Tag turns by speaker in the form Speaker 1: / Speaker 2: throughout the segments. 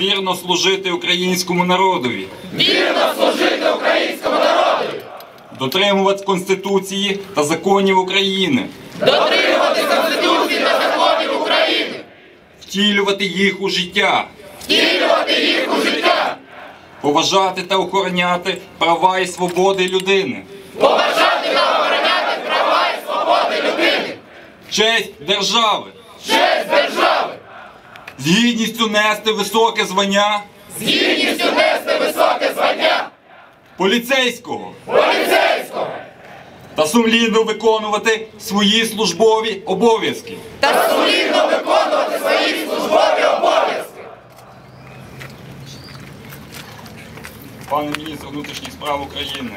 Speaker 1: Вірно служити українському народові.
Speaker 2: Вірно служити українському народу,
Speaker 1: Дотримувати Конституції та законів України.
Speaker 2: дотримувати Конституції та законів України,
Speaker 1: Втілювати їх у життя.
Speaker 2: втілювати їх у життя,
Speaker 1: Поважати та охороняти права і свободи людини.
Speaker 2: поважати та охороняти права і свободи людини,
Speaker 1: Честь держави.
Speaker 2: честь держави,
Speaker 1: З гідністю нести високе звання
Speaker 2: з гідністю нести високе звання
Speaker 1: поліцейського
Speaker 2: поліцейського
Speaker 1: та сумлінно виконувати свої службові обов'язки.
Speaker 2: та сумлінно виконувати свої службові обов'язки.
Speaker 1: Пане міністр внутрішніх справ України,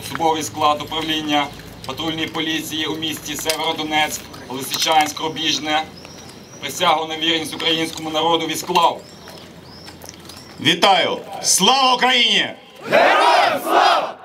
Speaker 1: особовий склад управління патрульної поліції у місті Северодонецьк, Лисичанськ, Рубіжне, присягу на вірність українському народу склав.
Speaker 3: Вітаю! Слава Україні!
Speaker 2: Героям слава!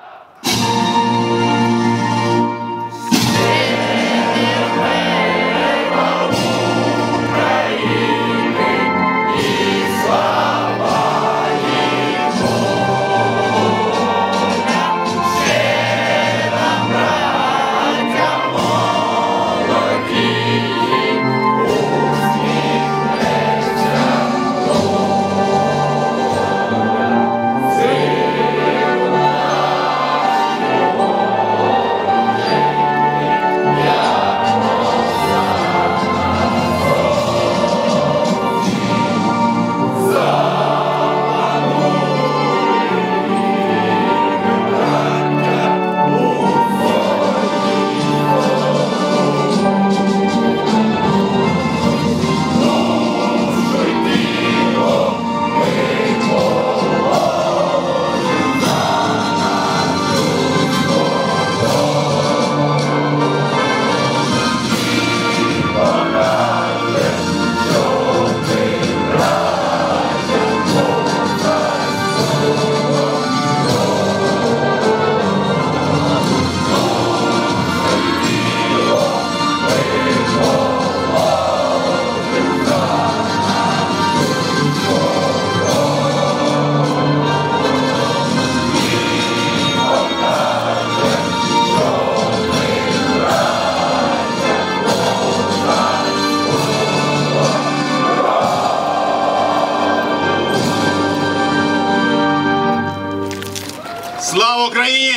Speaker 3: Слава Україні!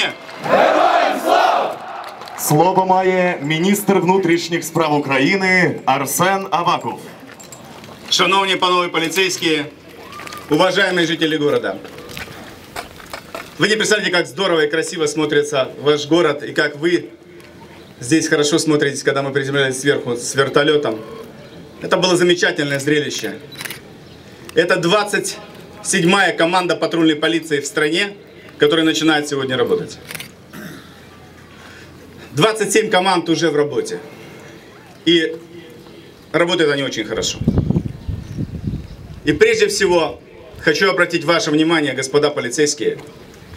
Speaker 4: Слово має міністр внутрішніх справ України Арсен Аваков.
Speaker 3: Шановні панове полицейские, уважаемые жители города. Вы не представляете, как здорово и красиво смотрится ваш город, и как вы здесь хорошо смотритесь, когда мы приземлялись сверху с вертолетом. Это было замечательное зрелище. Это 27-я команда патрульной полиции в стране, которая начинает сегодня работать. 27 команд уже в работе. И работают они очень хорошо. И прежде всего хочу обратить ваше внимание, господа полицейские,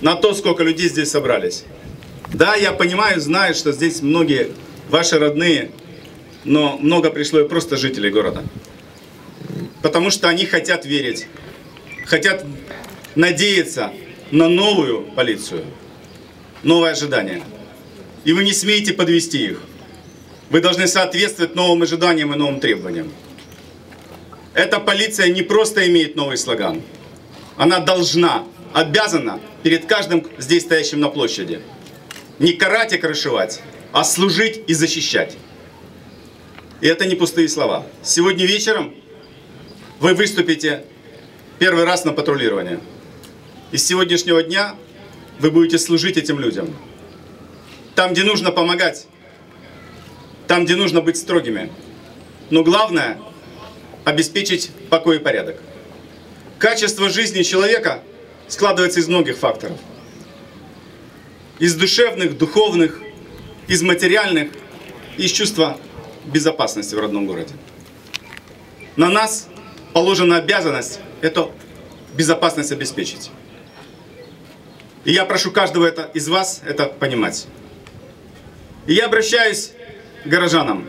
Speaker 3: на то, сколько людей здесь собрались. Да, я понимаю, знаю, что здесь многие ваши родные, но много пришло и просто жителей города. Потому что они хотят верить, хотят надеяться на новую полицию, новое ожидание. И вы не смеете подвести их. Вы должны соответствовать новым ожиданиям и новым требованиям. Эта полиция не просто имеет новый слоган. Она должна, обязана перед каждым здесь стоящим на площади не карать и крышевать, а служить и защищать. И это не пустые слова. Сегодня вечером вы выступите первый раз на патрулирование. И с сегодняшнего дня вы будете служить этим людям. Там, где нужно помогать, там, где нужно быть строгими. Но главное – обеспечить покой и порядок. Качество жизни человека складывается из многих факторов. Из душевных, духовных, из материальных, из чувства безопасности в родном городе. На нас положена обязанность эту безопасность обеспечить. И я прошу каждого это, из вас это понимать. И я обращаюсь к горожанам.